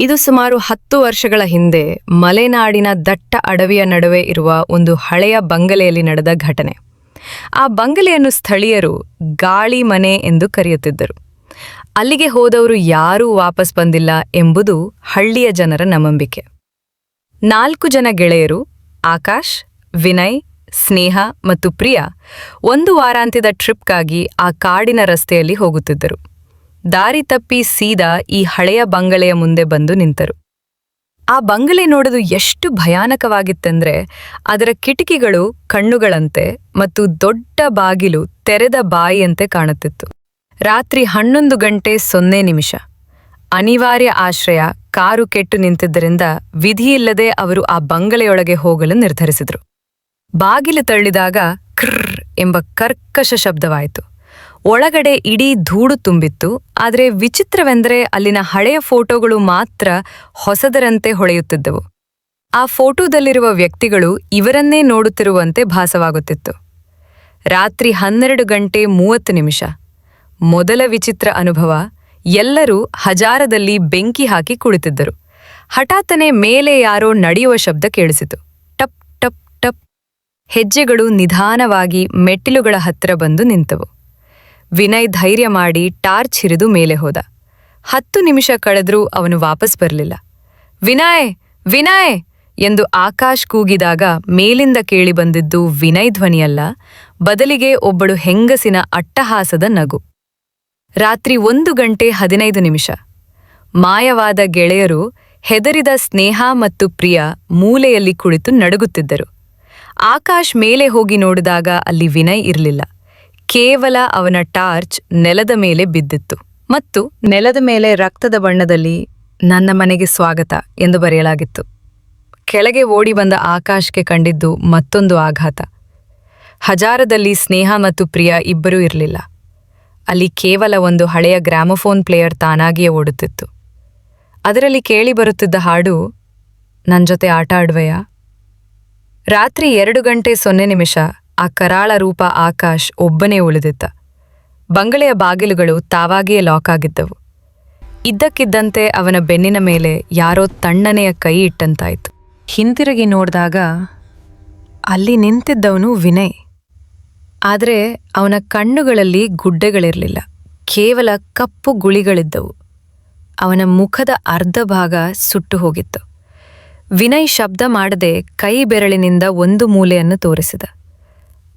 ಇದು ಸುಮಾರು ಹತ್ತು ವರ್ಷಗಳ ಹಿಂದೆ ಮಲೆನಾಡಿನ ದಟ್ಟ ಅಡವಿಯ ನಡುವೆ ಇರುವ ಒಂದು ಹಳೆಯ ಬಂಗಲೆಯಲ್ಲಿ ನಡೆದ ಘಟನೆ. ಆ ಬಂಗಲೆಯನ್ನು ಸ್ಥಳೀಯರು ಗಾಳಿ ಮನೆ ಎಂದು ಕರೆಯುತ್ತಿದ್ದರು. ಅಲ್ಲಿಗೆ ಹೋದವರು ಯಾರೂ ವಾಪಸ್ ಬಂದಿಲ್ಲ ಎಂಬುದು ಹಳ್ಳಿಯ ಜನರ ನಂಬಿಕೆ. ನಾಲ್ಕು ಜನ ಗೆಳೆಯರು, ಆಕಾಶ್, ವಿನಯ್, ಸ್ನೇಹ ಮತ್ತು ಪ್ರಿಯಾ, ಒಂದು ವಾರಾಂತ್ಯದ ಟ್ರಿಪ್ಗಾಗಿ ಆ ಕಾಡಿನ ರಸ್ತೆಯಲ್ಲಿ ಹೋಗುತ್ತಿದ್ದರು. ದಾರಿ ತಪ್ಪಿ ಸೀದಾ ಈ ಹಳೆಯ ಬಂಗಲೆಯ ಮುಂದೆ ಬಂದು ನಿಂತರು. ಆ ಬಂಗಲೆ ನೋಡಲು ಎಷ್ಟು ಭಯಾನಕವಾಗಿತ್ತೆಂದ್ರೆ ಅದರ ಕಿಟಕಿಗಳು ಕಣ್ಣುಗಳಂತೆ ಮತ್ತು ದೊಡ್ಡ ಬಾಗಿಲು ತೆರೆದ ಬಾಯಿಯಂತೆ ಕಾಣುತ್ತಿತ್ತು. ರಾತ್ರಿ ಹನ್ನೊಂದು ಗಂಟೆ ಸೊನ್ನೆ ನಿಮಿಷ. ಅನಿವಾರ್ಯ ಆಶ್ರಯ ಕಾರು ಕೆಟ್ಟು ನಿಂತಿದ್ದರಿಂದ ವಿಧಿಯಿಲ್ಲದೆ ಅವರು ಆ ಬಂಗಲೆಯೊಳಗೆ ಹೋಗಲು ನಿರ್ಧರಿಸಿದರು. ಬಾಗಿಲು ತಳ್ಳಿದಾಗ ಕ್ರ್ರ್ ಎಂಬ ಕರ್ಕಶ ಶಬ್ದವಾಯಿತು. ಒಳಗಡೆ ಇಡೀ ಧೂಳು ತುಂಬಿತ್ತು, ಆದರೆ ವಿಚಿತ್ರವೆಂದರೆ ಅಲ್ಲಿನ ಹಳೆಯ ಫೋಟೋಗಳು ಮಾತ್ರ ಹೊಸದರಂತೆ ಹೊಳೆಯುತ್ತಿದ್ದವು. ಆ ಫೋಟೋದಲ್ಲಿರುವ ವ್ಯಕ್ತಿಗಳು ಇವರನ್ನೇ ನೋಡುತ್ತಿರುವಂತೆ ಭಾಸವಾಗುತ್ತಿತ್ತು. ರಾತ್ರಿ ಹನ್ನೆರಡು ಗಂಟೆ ಮೂವತ್ತು ನಿಮಿಷ. ಮೊದಲ ವಿಚಿತ್ರ ಅನುಭವ, ಎಲ್ಲರೂ ಹಜಾರದಲ್ಲಿ ಬೆಂಕಿ ಹಾಕಿ ಕುಳಿತಿದ್ದರು. ಹಠಾತ್ತನೆ ಮೇಲೆ ಯಾರೋ ನಡೆಯುವ ಶಬ್ದ ಕೇಳಿಸಿತು. ಟಪ್ ಟಪ್ ಟಪ್. ಹೆಜ್ಜೆಗಳು ನಿಧಾನವಾಗಿ ಮೆಟ್ಟಿಲುಗಳ ಹತ್ತಿರ ಬಂದು ನಿಂತವು. ವಿನಯ್ ಧೈರ್ಯ ಮಾಡಿ ಟಾರ್ಚ್ ಹಿರಿದು ಮೇಲೆ ಹೋದ. ಹತ್ತು ನಿಮಿಷ ಕಳೆದ್ರೂ ಅವನು ವಾಪಸ್ ಬರಲಿಲ್ಲ. ವಿನಯ್ ವಿನಯ್ ಎಂದು ಆಕಾಶ್ ಕೂಗಿದಾಗ ಮೇಲಿಂದ ಕೇಳಿಬಂದಿದ್ದು ವಿನಯ್ ಧ್ವನಿಯಲ್ಲ, ಬದಲಿಗೆ ಒಬ್ಬಳು ಹೆಂಗಸಿನ ಅಟ್ಟಹಾಸದ ನಗು. ರಾತ್ರಿ ಒಂದು ಗಂಟೆ ಹದಿನೈದು ನಿಮಿಷ. ಮಾಯವಾದ ಗೆಳೆಯರು ಹೆದರಿದ ಸ್ನೇಹ ಮತ್ತು ಪ್ರಿಯ ಮೂಲೆಯಲ್ಲಿ ಕುಳಿತು ನಡುಗುತ್ತಿದ್ದರು. ಆಕಾಶ್ ಮೇಲೆ ಹೋಗಿ ನೋಡಿದಾಗ ಅಲ್ಲಿ ವಿನಯ್ ಇರಲಿಲ್ಲ. ಕೇವಲ ಅವನ ಟಾರ್ಚ್ ನೆಲದ ಮೇಲೆ ಬಿದ್ದಿತ್ತು. ಮತ್ತು ನೆಲದ ಮೇಲೆ ರಕ್ತದ ಬಣ್ಣದಲ್ಲಿ ನನ್ನ ಮನೆಗೆ ಸ್ವಾಗತ ಎಂದು ಬರೆಯಲಾಗಿತ್ತು. ಕೆಳಗೆ ಓಡಿ ಬಂದ ಆಕಾಶ್ಗೆ ಕಂಡಿದ್ದು ಮತ್ತೊಂದು ಆಘಾತ. ಹಜಾರದಲ್ಲಿ ಸ್ನೇಹ ಮತ್ತು ಪ್ರಿಯ ಇಬ್ಬರೂ ಇರಲಿಲ್ಲ. ಅಲ್ಲಿ ಕೇವಲ ಒಂದು ಹಳೆಯ ಗ್ರಾಮಫೋನ್ ಪ್ಲೇಯರ್ ತಾನಾಗಿಯೇ ಓಡುತ್ತಿತ್ತು. ಅದರಲ್ಲಿ ಕೇಳಿಬರುತ್ತಿದ್ದ ಹಾಡು ನನ್ನ ಜೊತೆ ಆಟ ಆಡುವೆಯಾ ರಾತ್ರಿ ಎರಡು ಗಂಟೆ ಸೊನ್ನೆ ನಿಮಿಷ ಆ ಕರಾಳ ರೂಪ ಆಕಾಶ್ ಒಬ್ಬನೇ ಉಳಿದಿದ್ದ. ಬಂಗಲೆಯ ಬಾಗಿಲುಗಳು ತಾವಾಗಿಯೇ ಲಾಕ್ ಆಗಿದ್ದವು. ಇದ್ದಕ್ಕಿದ್ದಂತೆ ಅವನ ಬೆನ್ನಿನ ಮೇಲೆ ಯಾರೋ ತಣ್ಣನೆಯ ಕೈ ಇಟ್ಟಂತಾಯಿತು. ಹಿಂತಿರುಗಿ ನೋಡಿದಾಗ ಅಲ್ಲಿ ನಿಂತಿದ್ದವನು ವಿನಯ್. ಆದರೆ ಅವನ ಕಣ್ಣುಗಳಲ್ಲಿ ಗುಡ್ಡೆಗಳಿರಲಿಲ್ಲ. ಕೇವಲ ಕಪ್ಪು ಗುಳಿಗಳಿದ್ದವು. ಅವನ ಮುಖದ ಅರ್ಧ ಭಾಗ ಸುಟ್ಟು ಹೋಗಿತ್ತು. ವಿನಯ್ ಶಬ್ದ ಮಾಡದೆ ಕೈ ಬೆರಳಿನಿಂದ ಒಂದು ಮೂಲೆಯನ್ನು ತೋರಿಸಿದ.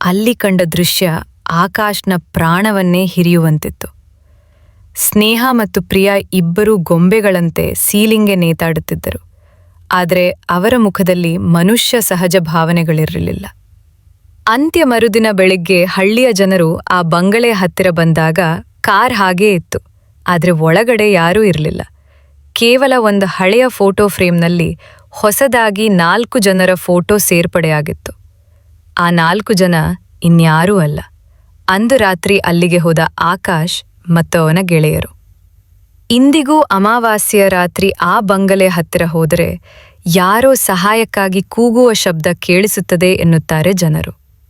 ಅಲ್ಲಿ ಕಂಡ ದೃಶ್ಯ ಆಕಾಶ್ನ ಪ್ರಾಣವನ್ನೇ ಹಿರಿಯುವಂತಿತ್ತು. ಸ್ನೇಹ ಮತ್ತು ಪ್ರಿಯಾ ಇಬ್ಬರೂ ಗೊಂಬೆಗಳಂತೆ ಸೀಲಿಂಗೆ ನೇತಾಡುತ್ತಿದ್ದರು. ಆದರೆ ಅವರ ಮುಖದಲ್ಲಿ ಮನುಷ್ಯ ಸಹಜ ಭಾವನೆಗಳಿರಲಿಲ್ಲ. ಅಂತ್ಯ ಮರುದಿನ ಬೆಳಿಗ್ಗೆ ಹಳ್ಳಿಯ ಜನರು ಆ ಬಂಗಲೆ ಹತ್ತಿರ ಬಂದಾಗ ಕಾರ್ ಹಾಗೇ ಇತ್ತು. ಆದರೆ ಒಳಗಡೆ ಯಾರೂ ಇರಲಿಲ್ಲ. ಕೇವಲ ಒಂದು ಹಳೆಯ ಫೋಟೋ ಫ್ರೇಮ್ನಲ್ಲಿ ಹೊಸದಾಗಿ ನಾಲ್ಕು ಜನರ ಫೋಟೋ ಸೇರ್ಪಡೆಯಾಗಿತ್ತು. ಆ ನಾಲ್ಕು ಜನ ಇನ್ಯಾರೂ ಅಲ್ಲ. ಅಂದು ರಾತ್ರಿ ಅಲ್ಲಿಗೆ ಹೋದ ಆಕಾಶ್ ಮತ್ತು ಅವನ ಗೆಳೆಯರು. ಇಂದಿಗೂ ಅಮಾವಾಸ್ಯೆಯ ರಾತ್ರಿ ಆ ಬಂಗಲೆ ಹತ್ತಿರ ಹೋದರೆ ಯಾರೋ ಸಹಾಯಕ್ಕಾಗಿ ಕೂಗುವ ಶಬ್ದ ಕೇಳಿಸುತ್ತದೆ ಎನ್ನುತ್ತಾರೆ ಜನರು.